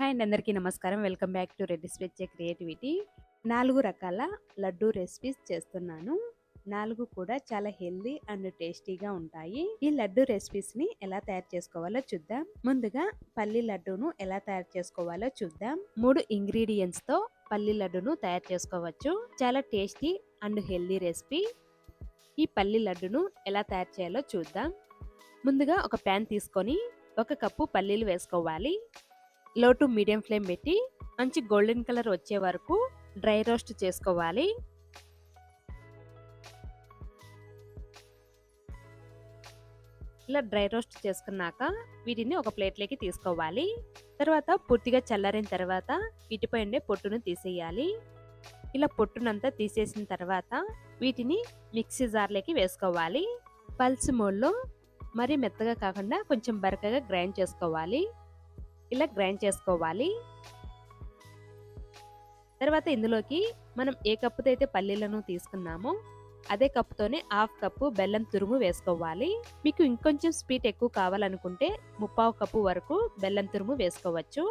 Hi అందరికీ నమస్కారం. Welcome back to Reddy Swecha creativity. నాలుగు రకాల లడ్డు రెసిపీస్ చేస్తున్నాను. నాలుగు కూడా చాలా హెల్దీ అండ్ టేస్టీగా ఉంటాయి. ఈ లడ్డు రెసిపీస్ని ఎలా తయారు చేసుకోవాలో చూద్దాం. ముందుగా పల్లి లడ్డూను ఎలా తయారు చేసుకోవాలో చూద్దాం. మూడు ఇంగ్రీడియంట్స్తో పల్లి లడ్డును తయారు చేసుకోవచ్చు. చాలా టేస్టీ అండ్ హెల్దీ రెసిపీ. ఈ పల్లి లడ్డును ఎలా తయారు చేయాలో చూద్దాం. ముందుగా ఒక ప్యాన్ తీసుకొని ఒక కప్పు పల్లీలు వేసుకోవాలి. లో టు మీడియం ఫ్లేమ్ పెట్టి మంచి గోల్డెన్ కలర్ వచ్చే వరకు డ్రై రోస్ట్ చేసుకోవాలి. ఇలా డ్రై రోస్ట్ చేసుకున్నాక వీటిని ఒక ప్లేట్లోకి తీసుకోవాలి. తర్వాత పూర్తిగా చల్లారిన తర్వాత వీటిపై ఉండే పొట్టును తీసేయాలి. ఇలా పొట్టునంతా తీసేసిన తర్వాత వీటిని మిక్సీ జార్లోకి వేసుకోవాలి. పల్స్ మోడ్లో మరీ మెత్తగా కాకుండా కొంచెం బరకగా గ్రైండ్ చేసుకోవాలి. ఇలా గ్రైండ్ చేసుకోవాలి. తర్వాత ఇందులోకి మనం ఏ కప్పుతో అయితే పల్లీలను తీసుకున్నామో అదే కప్పుతోనే హాఫ్ కప్పు బెల్లం తురుము వేసుకోవాలి. మీకు ఇంకొంచెం స్వీట్ ఎక్కువ కావాలనుకుంటే ముప్పావు కప్పు వరకు బెల్లం తురుము వేసుకోవచ్చు.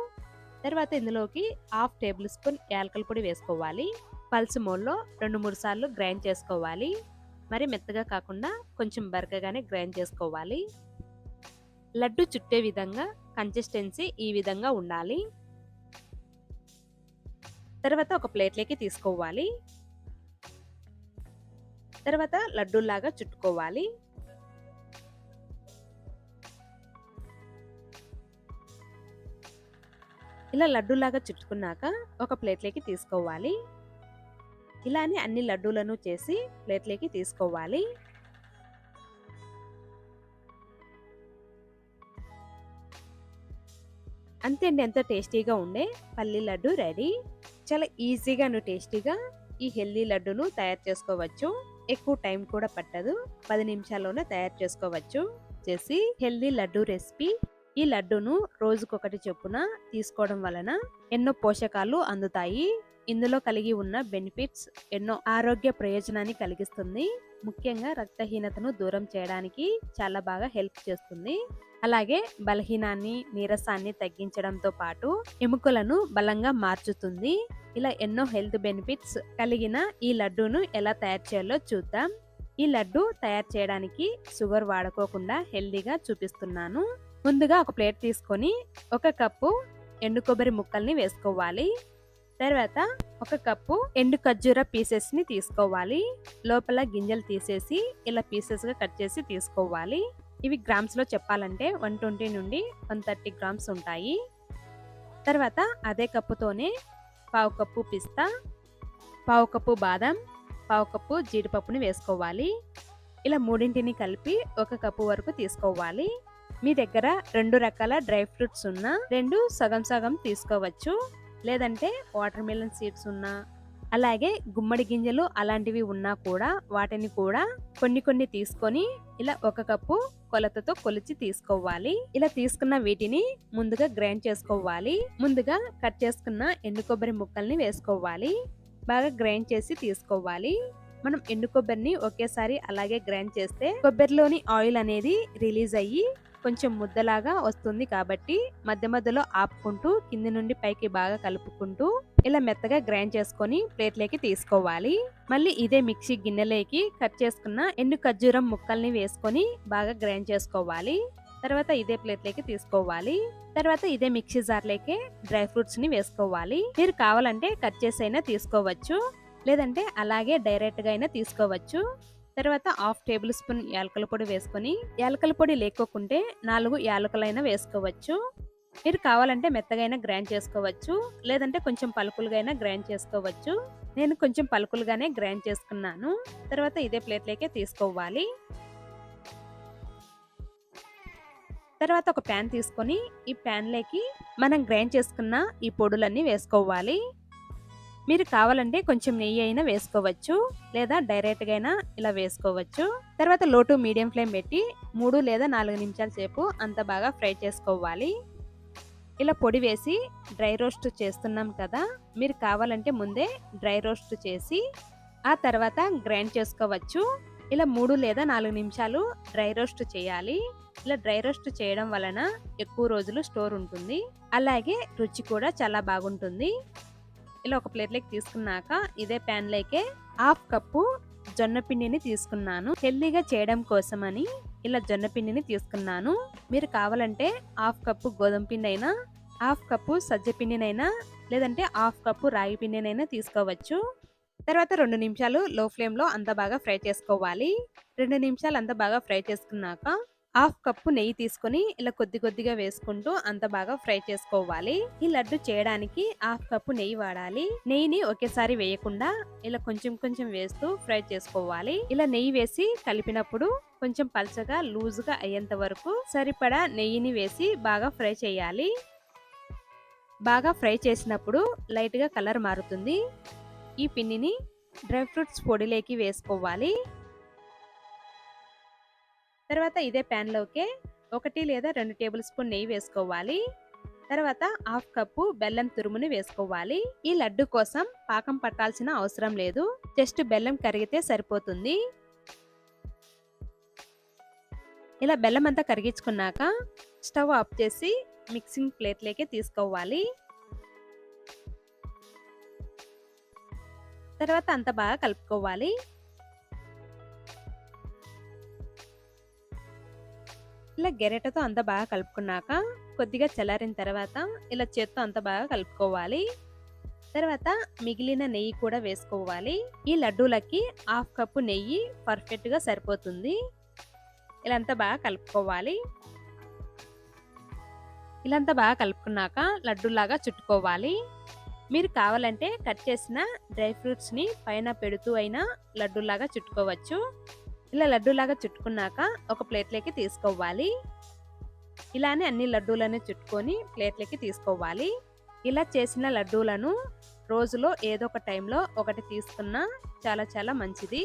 తర్వాత ఇందులోకి హాఫ్ టేబుల్ స్పూన్ యాలకల పొడి వేసుకోవాలి. పల్స్ మోల్లో రెండు మూడు సార్లు గ్రైండ్ చేసుకోవాలి. మరి మెత్తగా కాకుండా కొంచెం బరకగానే గ్రైండ్ చేసుకోవాలి. లడ్డు చుట్టే విధంగా కన్సిస్టెన్సీ ఈ విధంగా ఉండాలి. తర్వాత ఒక ప్లేట్లోకి తీసుకోవాలి. తర్వాత లడ్డూలాగా చుట్టుకోవాలి. ఇలా లడ్డూలాగా చుట్టుకున్నాక ఒక ప్లేట్లోకి తీసుకోవాలి. ఇలానే అన్ని లడ్డూలను చేసి ప్లేట్లోకి తీసుకోవాలి. అంతే అండి ఎంతో టేస్టీగా ఉండే? పల్లి లడ్డు రెడీ. చాలా ఈజీగాను టేస్టీగా ఈ హెల్దీ లడ్డును తయారు చేసుకోవచ్చు. ఎక్కువ టైం కూడా పట్టదు. పది నిమిషాల్లోనే తయారు చేసుకోవచ్చు. చేసి హెల్దీ లడ్డు రెసిపీ ఈ లడ్డును రోజుకొకటి చొప్పున తీసుకోవడం వలన ఎన్నో పోషకాలు అందుతాయి. ఇందులో కలిగి ఉన్న బెనిఫిట్స్ ఎన్నో ఆరోగ్య ప్రయోజనాన్ని కలిగిస్తుంది. ముఖ్యంగా రక్తహీనతను దూరం చేయడానికి చాలా బాగా హెల్ప్ చేస్తుంది. అలాగే బలహీనాన్ని నీరసాన్ని తగ్గించడంతో పాటు ఎముకలను బలంగా మార్చుతుంది. ఇలా ఎన్నో హెల్త్ బెనిఫిట్స్ కలిగిన ఈ లడ్డూను ఎలా తయారు చేయాలో చూద్దాం. ఈ లడ్డు తయారు చేయడానికి షుగర్ వాడుకోకుండా హెల్దీగా చూపిస్తున్నాను. ముందుగా ఒక ప్లేట్ తీసుకొని ఒక కప్పు ఎండు కొబ్బరి ముక్కల్ని వేసుకోవాలి. తర్వాత ఒక కప్పు ఎండు ఖర్జూర పీసెస్ని తీసుకోవాలి. లోపల గింజలు తీసేసి ఇలా పీసెస్గా కట్ చేసి తీసుకోవాలి. ఇవి గ్రామ్స్లో చెప్పాలంటే వన్ ట్వంటీ నుండి వన్ థర్టీ గ్రామ్స్ ఉంటాయి. తర్వాత అదే కప్పుతోనే పావు కప్పు పిస్తా పావు కప్పు బాదం పావు కప్పు జీడిపప్పుని వేసుకోవాలి. ఇలా మూడింటిని కలిపి ఒక కప్పు వరకు తీసుకోవాలి. మీ దగ్గర రెండు రకాల డ్రై ఫ్రూట్స్ ఉన్నా రెండు సగం సగం తీసుకోవచ్చు. లేదంటే వాటర్ మిలన్ సీడ్స్ ఉన్నా అలాగే గుమ్మడి గింజలు అలాంటివి ఉన్నా కూడా వాటిని కూడా కొన్ని కొన్ని తీసుకొని ఇలా ఒక కప్పు కొలతతో కొలిచి తీసుకోవాలి. ఇలా తీసుకున్న వీటిని ముందుగా గ్రైండ్ చేసుకోవాలి. ముందుగా కట్ చేసుకున్న ఎండు కొబ్బరి ముక్కల్ని వేసుకోవాలి. బాగా గ్రైండ్ చేసి తీసుకోవాలి. మనం ఎండు కొబ్బరిని ఒకేసారి అలాగే గ్రైండ్ చేస్తే కొబ్బరిలోని ఆయిల్ అనేది రిలీజ్ అయ్యి కొంచెం ముద్దలాగా వస్తుంది కాబట్టి మధ్య మధ్యలో ఆపుకుంటూ కింది నుండి పైకి బాగా కలుపుకుంటూ ఇలా మెత్తగా గ్రైండ్ చేసుకొని ప్లేట్లోకి తీసుకోవాలి. మళ్ళీ ఇదే మిక్సీ గిన్నెలోకి కట్ చేసుకున్న ఎండు ఖర్జూరం ముక్కల్ని వేసుకొని బాగా గ్రైండ్ చేసుకోవాలి. తర్వాత ఇదే ప్లేట్లోకి తీసుకోవాలి. తర్వాత ఇదే మిక్సీ జార్లోకి డ్రై ఫ్రూట్స్ని వేసుకోవాలి. మీరు కావాలంటే కట్ చేసి అయినా తీసుకోవచ్చు లేదంటే అలాగే డైరెక్ట్గా అయినా తీసుకోవచ్చు. తర్వాత హాఫ్ టేబుల్ స్పూన్ యాలకల పొడి వేసుకొని యాలకల పొడి లేకోకుంటే నాలుగు యాలకలైనా వేసుకోవచ్చు. మీరు కావాలంటే మెత్తగైనా గ్రైండ్ చేసుకోవచ్చు లేదంటే కొంచెం పలుకులుగా గ్రైండ్ చేసుకోవచ్చు. నేను కొంచెం పలుకులుగానే గ్రైండ్ చేసుకున్నాను. తర్వాత ఇదే ప్లేట్లోకే తీసుకోవాలి. తర్వాత ఒక ప్యాన్ తీసుకొని ఈ ప్యాన్లోకి మనం గ్రైండ్ చేసుకున్న ఈ పొడులన్నీ వేసుకోవాలి. మీరు కావాలంటే కొంచెం నెయ్యి అయినా వేసుకోవచ్చు లేదా డైరెక్ట్గా అయినా ఇలా వేసుకోవచ్చు. తర్వాత లోటు మీడియం ఫ్లేమ్ పెట్టి మూడు లేదా నాలుగు నిమిషాల సేపు అంత బాగా ఫ్రై చేసుకోవాలి. ఇలా పొడి వేసి డ్రై రోస్ట్ చేస్తున్నాం కదా మీరు కావాలంటే ముందే డ్రై రోస్ట్ చేసి ఆ తర్వాత గ్రైండ్ చేసుకోవచ్చు. ఇలా మూడు లేదా నాలుగు నిమిషాలు డ్రై రోస్ట్ చేయాలి. ఇలా డ్రై రోస్ట్ చేయడం వలన ఎక్కువ రోజులు స్టోర్ ఉంటుంది. అలాగే రుచి కూడా చాలా బాగుంటుంది. ఇలా ఒక ప్లేట్లోకి తీసుకున్నాక ఇదే ప్యాన్లోకే హాఫ్ కప్పు జొన్న పిండిని తీసుకున్నాను. హెల్దీగా చేయడం కోసమని ఇలా జొన్న పిండిని తీసుకున్నాను. మీరు కావాలంటే హాఫ్ కప్పు గోధుమ పిండి అయినా హాఫ్ కప్పు సజ్జ పిండినైనా లేదంటే హాఫ్ కప్పు రాగి పిండినైనా తీసుకోవచ్చు. తర్వాత రెండు నిమిషాలు లో ఫ్లేమ్లో అంత బాగా ఫ్రై చేసుకోవాలి. రెండు నిమిషాలు అంత బాగా ఫ్రై చేసుకున్నాక హాఫ్ కప్పు నెయ్యి తీసుకొని ఇలా కొద్ది కొద్దిగా వేసుకుంటూ అంత బాగా ఫ్రై చేసుకోవాలి. ఈ లడ్డు చేయడానికి హాఫ్ కప్పు నెయ్యి వాడాలి. నెయ్యిని ఒకేసారి వేయకుండా ఇలా కొంచెం కొంచెం వేస్తూ ఫ్రై చేసుకోవాలి. ఇలా నెయ్యి వేసి కలిపినప్పుడు కొంచెం పల్చగా లూజ్గా అయ్యేంత వరకు సరిపడా నెయ్యిని వేసి బాగా ఫ్రై చేయాలి. బాగా ఫ్రై చేసినప్పుడు లైట్గా కలర్ మారుతుంది. ఈ పిండిని డ్రై ఫ్రూట్స్ పొడిలోకి వేసుకోవాలి. తర్వాత ఇదే ప్యాన్లోకే ఒకటి లేదా రెండు టేబుల్ స్పూన్ నెయ్యి వేసుకోవాలి. తర్వాత హాఫ్ కప్పు బెల్లం తురుముని వేసుకోవాలి. ఈ లడ్డు కోసం పాకం పట్టాల్సిన అవసరం లేదు. జస్ట్ బెల్లం కరిగితే సరిపోతుంది. ఇలా బెల్లం అంతా కరిగించుకున్నాక స్టవ్ ఆఫ్ చేసి మిక్సింగ్ ప్లేట్లోకి తీసుకోవాలి. తర్వాత అంత బాగా కలుపుకోవాలి. ఇలా గెరెటతో అంత బాగా కలుపుకున్నాక కొద్దిగా చల్లారిన తర్వాత ఇలా చేత్తో అంత బాగా కలుపుకోవాలి. తర్వాత మిగిలిన నెయ్యి కూడా వేసుకోవాలి. ఈ లడ్డూలకి హాఫ్ కప్పు నెయ్యి పర్ఫెక్ట్గా సరిపోతుంది. ఇలా అంతా బాగా కలుపుకోవాలి. ఇలా అంతా బాగా కలుపుకున్నాక లడ్డూలాగా చుట్టుకోవాలి. మీరు కావాలంటే కట్ చేసిన డ్రై ఫ్రూట్స్ని పైన పెడుతూ అయినా లడ్డూలాగా చుట్టుకోవచ్చు. ఇలా లడ్డూలాగా చుట్టుకున్నాక ఒక ప్లేట్లోకి తీసుకోవాలి. ఇలానే అన్ని లడ్డూలను చుట్టుకొని ప్లేట్లోకి తీసుకోవాలి. ఇలా చేసిన లడ్డూలను రోజులో ఏదో ఒక టైంలో ఒకటి తీసుకున్నా చాలా చాలా మంచిది.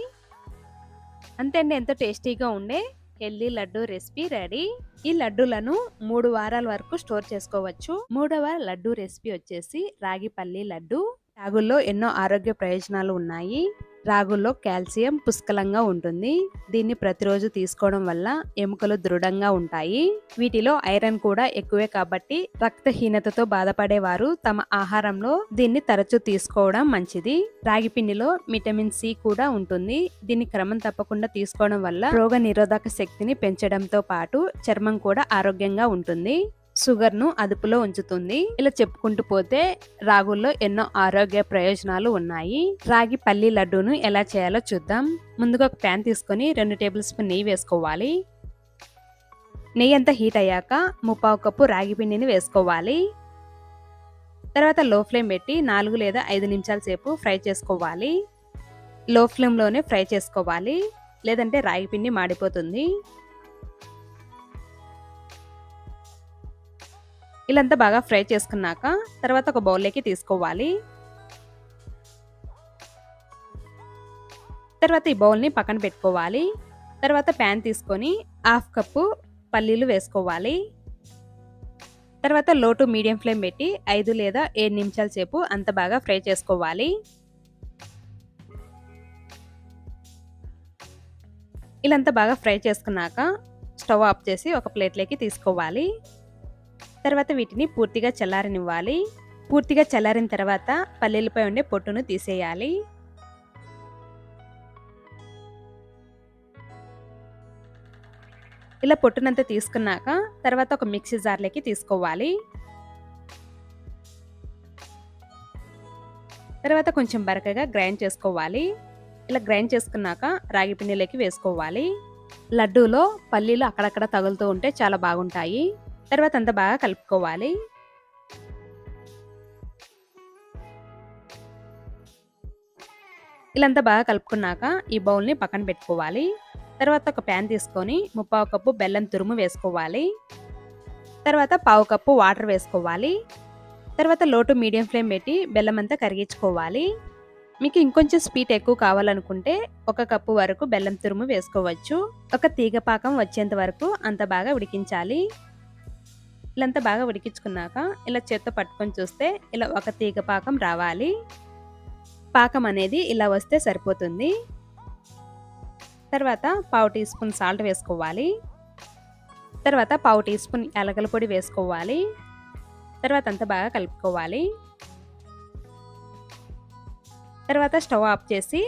అంతేండి ఎంతో టేస్టీగా ఉండే హెల్దీ లడ్డు రెసిపీ రెడీ. ఈ లడ్డూలను మూడు వారాల వరకు స్టోర్ చేసుకోవచ్చు. మూడవ లడ్డు రెసిపీ వచ్చేసి రాగి పల్లి లడ్డు. రాగుల్లో ఎన్నో ఆరోగ్య ప్రయోజనాలు ఉన్నాయి. రాగుల్లో కాల్షియం పుష్కలంగా ఉంటుంది. దీన్ని ప్రతిరోజు తీసుకోవడం వల్ల ఎముకలు దృఢంగా ఉంటాయి. వీటిలో ఐరన్ కూడా ఎక్కువే కాబట్టి రక్తహీనతతో బాధపడేవారు తమ ఆహారంలో దీన్ని తరచూ తీసుకోవడం మంచిది. రాగి పిండిలో విటమిన్ సి కూడా ఉంటుంది. దీన్ని క్రమం తప్పకుండా తీసుకోవడం వల్ల రోగ నిరోధక శక్తిని పెంచడంతో పాటు చర్మం కూడా ఆరోగ్యంగా ఉంటుంది. షుగర్ను అదుపులో ఉంచుతుంది. ఇలా చెప్పుకుంటూ పోతే రాగుల్లో ఎన్నో ఆరోగ్య ప్రయోజనాలు ఉన్నాయి. రాగి పల్లి లడ్డూను ఎలా చేయాలో చూద్దాం. ముందుగా ఒక ప్యాన్ తీసుకొని రెండు టేబుల్ స్పూన్ నెయ్యి వేసుకోవాలి. నెయ్యి అంతా హీట్ అయ్యాక ముప్పావు కప్పు రాగి పిండిని వేసుకోవాలి. తర్వాత లో ఫ్లేమ్ పెట్టి నాలుగు లేదా ఐదు నిమిషాల సేపు ఫ్రై చేసుకోవాలి. లో ఫ్లేమ్లోనే ఫ్రై చేసుకోవాలి. లేదంటే రాగి పిండి మాడిపోతుంది. ఇలాంతా బాగా ఫ్రై చేసుకున్నాక తర్వాత ఒక బౌల్లోకి తీసుకోవాలి. తర్వాత ఈ బౌల్ని పక్కన పెట్టుకోవాలి. తర్వాత ప్యాన్ తీసుకొని హాఫ్ కప్పు పల్లీలు వేసుకోవాలి. తర్వాత లో టు మీడియం ఫ్లేమ్ పెట్టి ఐదు లేదా ఏడు నిమిషాల సేపు అంత బాగా ఫ్రై చేసుకోవాలి. ఇలాంతా బాగా ఫ్రై చేసుకున్నాక స్టవ్ ఆఫ్ చేసి ఒక ప్లేట్లోకి తీసుకోవాలి. తర్వాత వీటిని పూర్తిగా చల్లారనివ్వాలి. పూర్తిగా చల్లారిన తర్వాత పల్లీలపై ఉండే పొట్టును తీసేయాలి. ఇలా పొట్టునంతా తీసుకున్నాక తర్వాత ఒక మిక్సీ జార్లోకి తీసుకోవాలి. తర్వాత కొంచెం బరకగా గ్రైండ్ చేసుకోవాలి. ఇలా గ్రైండ్ చేసుకున్నాక రాగి పిండిలోకి వేసుకోవాలి. లడ్డూలో పల్లీలు అక్కడక్కడ తగులుతూ ఉంటే చాలా బాగుంటాయి. తర్వాత అంతా బాగా కలుపుకోవాలి. ఇలాంతా బాగా కలుపుకున్నాక ఈ బౌల్ని పక్కన పెట్టుకోవాలి. తర్వాత ఒక ప్యాన్ తీసుకొని ముప్పావు కప్పు బెల్లం తురుము వేసుకోవాలి. తర్వాత పావు కప్పు వాటర్ వేసుకోవాలి. తర్వాత లోటు మీడియం ఫ్లేమ్ పెట్టి బెల్లం అంతా కరిగించుకోవాలి. మీకు ఇంకొంచెం స్వీట్ ఎక్కువ కావాలనుకుంటే ఒక కప్పు వరకు బెల్లం తురుము వేసుకోవచ్చు. ఒక తీగ పాకం వచ్చేంత వరకు అంత బాగా ఉడికించాలి. ఇలాంతా బాగా ఉడికించుకున్నాక ఇలా చేత్తో పట్టుకొని చూస్తే ఇలా ఒక తీగ పాకం రావాలి. పాకం అనేది ఇలా వస్తే సరిపోతుంది. తర్వాత పావు టీ స్పూన్ సాల్ట్ వేసుకోవాలి. తర్వాత పావు టీ స్పూన్ ఎలగల పొడి వేసుకోవాలి. తర్వాత అంతా బాగా కలుపుకోవాలి. తర్వాత స్టవ్ ఆఫ్ చేసి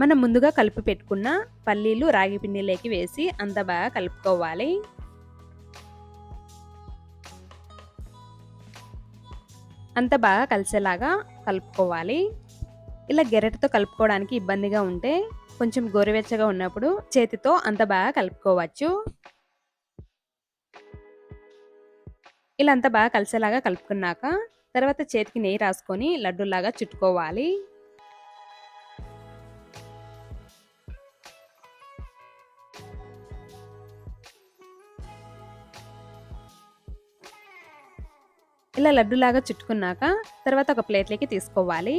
మనం ముందుగా కలిపి పెట్టుకున్న పల్లీలు రాగి పిండిలోకి వేసి అంత బాగా కలుపుకోవాలి. అంత బాగా కలిసేలాగా కలుపుకోవాలి. ఇలా గెరెటతో కలుపుకోవడానికి ఇబ్బందిగా ఉంటే కొంచెం గోరువెచ్చగా ఉన్నప్పుడు చేతితో అంత బాగా కలుపుకోవచ్చు. ఇలా అంత బాగా కలిసేలాగా కలుపుకున్నాక తర్వాత చేతికి నెయ్యి రాసుకొని లడ్డూలాగా చుట్టుకోవాలి. ఇలా లడ్డులాగా చుట్టుకున్నాక తర్వాత ఒక ప్లేట్లోకి తీసుకోవాలి.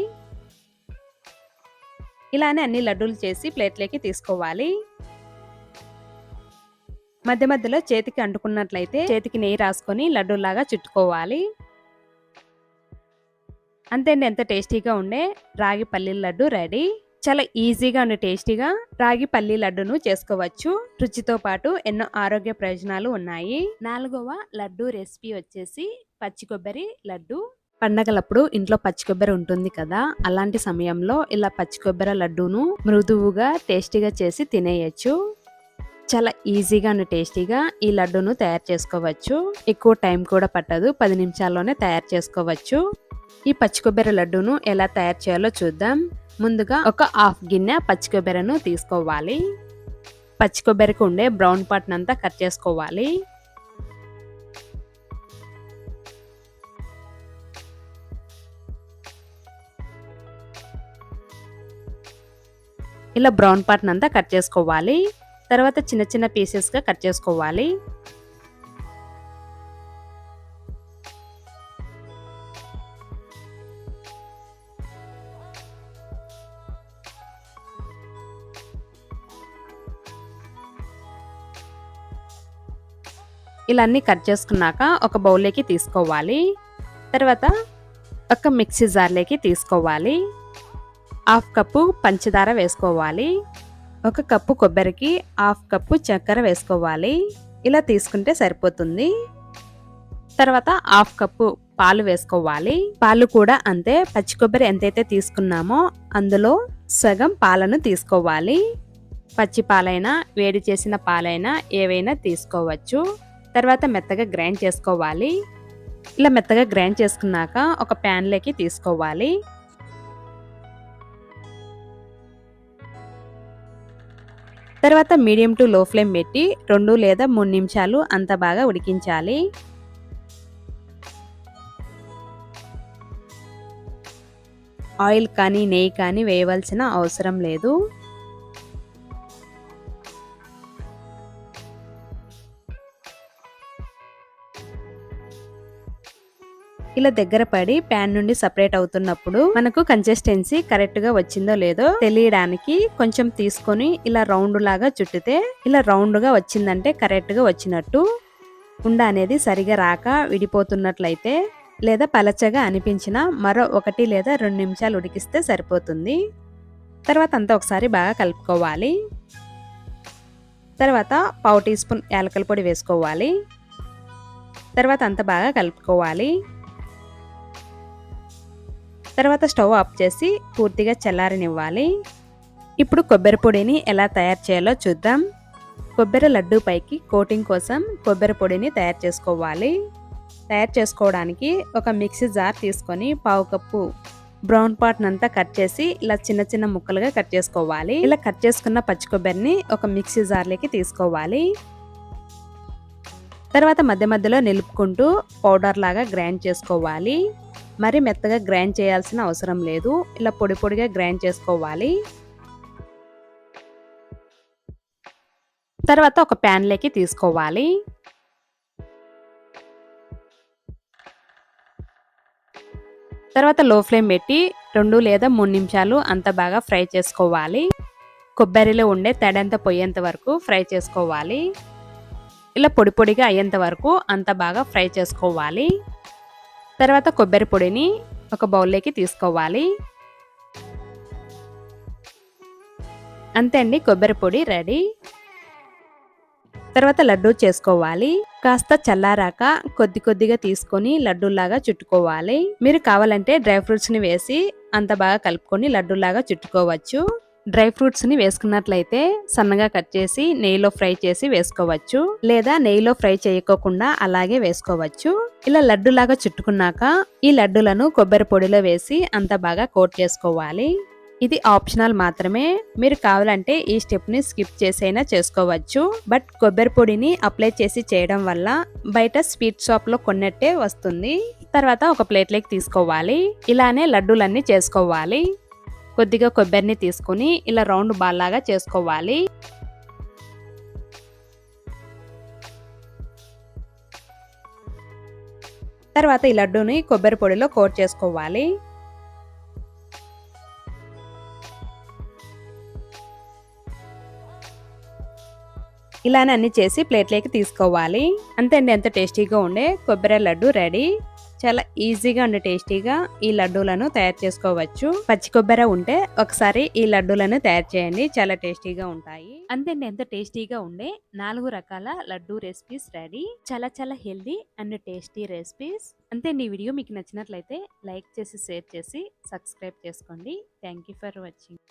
ఇలానే అన్ని లడ్డూలు చేసి ప్లేట్లోకి తీసుకోవాలి. మధ్య మధ్యలో చేతికి అంటుకున్నట్లయితే చేతికి నెయ్యి రాసుకొని లడ్డూలాగా చుట్టుకోవాలి. అంతేండి ఎంత టేస్టీగా ఉండే రాగి పల్లీల లడ్డు రెడీ. చాలా ఈజీగా ఉండే టేస్టీగా రాగి పల్లి లడ్డును చేసుకోవచ్చు. రుచితో పాటు ఎన్నో ఆరోగ్య ప్రయోజనాలు ఉన్నాయి. నాలుగవ లడ్డు రెసిపీ వచ్చేసి పచ్చి కొబ్బరి లడ్డు. పండగలప్పుడు ఇంట్లో పచ్చి కొబ్బరి ఉంటుంది కదా అలాంటి సమయంలో ఇలా పచ్చి కొబ్బరి లడ్డూను మృదువుగా టేస్టీగా చేసి తినేయచ్చు. చాలా ఈజీగా టేస్టీగా ఈ లడ్డూను తయారు చేసుకోవచ్చు. ఎక్కువ టైం కూడా పట్టదు పది నిమిషాల్లోనే తయారు చేసుకోవచ్చు. ఈ పచ్చి కొబ్బరి లడ్డూను ఎలా తయారు చేయాలో చూద్దాం. ముందుగా ఒక హాఫ్ గిన్నె పచ్చి కొబ్బరిను తీసుకోవాలి. పచ్చి కొబ్బరికి ఉండే బ్రౌన్ పాట్నంతా కట్ చేసుకోవాలి. ఇలా బ్రౌన్ పార్ట్ని అంతా కట్ చేసుకోవాలి. తర్వాత చిన్న చిన్న పీసెస్గా కట్ చేసుకోవాలి. ఇలా అన్నీ కట్ చేసుకున్నాక ఒక బౌల్లోకి తీసుకోవాలి. తర్వాత ఒక మిక్సీ జార్లోకి తీసుకోవాలి. హాఫ్ కప్పు పంచదార వేసుకోవాలి. ఒక కప్పు కొబ్బరికి హాఫ్ కప్పు చక్కెర వేసుకోవాలి. ఇలా తీసుకుంటే సరిపోతుంది. తర్వాత హాఫ్ కప్పు పాలు వేసుకోవాలి. పాలు కూడా అంతే. పచ్చి కొబ్బరి ఎంతైతే తీసుకున్నామో అందులో సగం పాలను తీసుకోవాలి. పచ్చి పాలైనా వేడి చేసిన పాలైనా ఏవైనా తీసుకోవచ్చు. తర్వాత మెత్తగా గ్రైండ్ చేసుకోవాలి. ఇలా మెత్తగా గ్రైండ్ చేసుకున్నాక ఒక ప్యాన్లోకి తీసుకోవాలి. తర్వాత మీడియం టు లో ఫ్లేమ్ పెట్టి రెండు లేదా మూడు నిమిషాలు అంత బాగా ఉడికించాలి. ఆయిల్ కానీ నెయ్యి కానీ వేయవలసిన అవసరం లేదు. ఇలా దగ్గర పడి ప్యాన్ నుండి సపరేట్ అవుతున్నప్పుడు మనకు కన్సిస్టెన్సీ కరెక్ట్గా వచ్చిందో లేదో తెలియడానికి కొంచెం తీసుకొని ఇలా రౌండ్ లాగా చుట్టితే ఇలా రౌండ్గా వచ్చిందంటే కరెక్ట్గా వచ్చినట్టు ఉండ అనేది సరిగా రాక విడిపోతున్నట్లయితే లేదా పలచగా అనిపించిన మరో ఒకటి లేదా రెండు నిమిషాలు ఉడికిస్తే సరిపోతుంది. తర్వాత అంతా ఒకసారి బాగా కలుపుకోవాలి. తర్వాత పావు టీ స్పూన్ యాలకల పొడి వేసుకోవాలి. తర్వాత అంత బాగా కలుపుకోవాలి. తర్వాత స్టవ్ ఆఫ్ చేసి పూర్తిగా చల్లారనివ్వాలి. ఇప్పుడు కొబ్బరి పొడిని ఎలా తయారు చేయాలో చూద్దాం. కొబ్బరి లడ్డు పైకి కోటింగ్ కోసం కొబ్బరి పొడిని తయారు చేసుకోవాలి. తయారు చేసుకోవడానికి ఒక మిక్సీ జార్ తీసుకొని పావు కప్పు బ్రౌన్ పాట్నంతా కట్ చేసి ఇలా చిన్న చిన్న ముక్కలుగా కట్ చేసుకోవాలి. ఇలా కట్ చేసుకున్న పచ్చి కొబ్బరిని ఒక మిక్సీ జార్లోకి తీసుకోవాలి. తర్వాత మధ్య మధ్యలో నిలుపుకుంటూ పౌడర్ లాగా గ్రైండ్ చేసుకోవాలి. మరి మెత్తగా గ్రైండ్ చేయాల్సిన అవసరం లేదు. ఇలా పొడి పొడిగా గ్రైండ్ చేసుకోవాలి. తర్వాత ఒక ప్యాన్లోకి తీసుకోవాలి. తర్వాత లో ఫ్లేమ్ పెట్టి రెండు లేదా మూడు నిమిషాలు అంత బాగా ఫ్రై చేసుకోవాలి. కొబ్బరిలో ఉండే తడంత పోయేంత వరకు ఫ్రై చేసుకోవాలి. ఇలా పొడి పొడిగా అయ్యేంత వరకు అంత బాగా ఫ్రై చేసుకోవాలి. తర్వాత కొబ్బరి పొడిని ఒక బౌల్లోకి తీసుకోవాలి. అంతే అండి కొబ్బరి పొడి రెడీ. తర్వాత లడ్డు చేసుకోవాలి. కాస్త చల్లారాక కొద్ది కొద్దిగా తీసుకొని లడ్డూలాగా చుట్టుకోవాలి. మీరు కావాలంటే డ్రై ఫ్రూట్స్ని వేసి అంత బాగా కలుపుకొని లడ్డూలాగా చుట్టుకోవచ్చు. డ్రై ఫ్రూట్స్ని వేసుకున్నట్లయితే సన్నగా కట్ చేసి నెయ్యిలో ఫ్రై చేసి వేసుకోవచ్చు. లేదా నెయ్యిలో ఫ్రై చేయకోకుండా అలాగే వేసుకోవచ్చు. ఇలా లడ్డులాగా చుట్టుకున్నాక ఈ లడ్డులను కొబ్బరి పొడిలో వేసి అంత బాగా కోట్ చేసుకోవాలి. ఇది ఆప్షనల్ మాత్రమే. మీరు కావాలంటే ఈ స్టెప్ని స్కిప్ చేసైనా చేసుకోవచ్చు. బట్ కొబ్బరి పొడిని అప్లై చేసి చేయడం వల్ల బయట స్వీట్ షాప్లో కొన్నట్టే వస్తుంది. తర్వాత ఒక ప్లేట్లోకి తీసుకోవాలి. ఇలానే లడ్డూలన్నీ చేసుకోవాలి. కొద్దిగా కొబ్బరిని తీసుకుని ఇలా రౌండ్ బాల్ లాగా చేసుకోవాలి. తర్వాత ఈ లడ్డూని కొబ్బరి పొడిలో కోట్ చేసుకోవాలి. ఇలానే అన్ని చేసి ప్లేట్లోకి తీసుకోవాలి. అంతే అండి ఎంత టేస్టీగా ఉండే కొబ్బరి లడ్డు రెడీ. చాలా ఈజీగా అండ్ టేస్టీగా ఈ లడ్డూలను తయారు చేసుకోవచ్చు. పచ్చి కొబ్బరి ఉంటే ఒకసారి ఈ లడ్డూలను తయారు చేయండి. చాలా టేస్టీగా ఉంటాయి. అంతేండి ఎంత టేస్టీగా ఉండే నాలుగు రకాల లడ్డూ రెసిపీస్ రెడీ. చాలా చాలా హెల్దీ అండ్ టేస్టీ రెసిపీస్. అంతే ఈ వీడియో మీకు నచ్చినట్లయితే లైక్ చేసి షేర్ చేసి సబ్స్క్రైబ్ చేసుకోండి. Thank you for watching.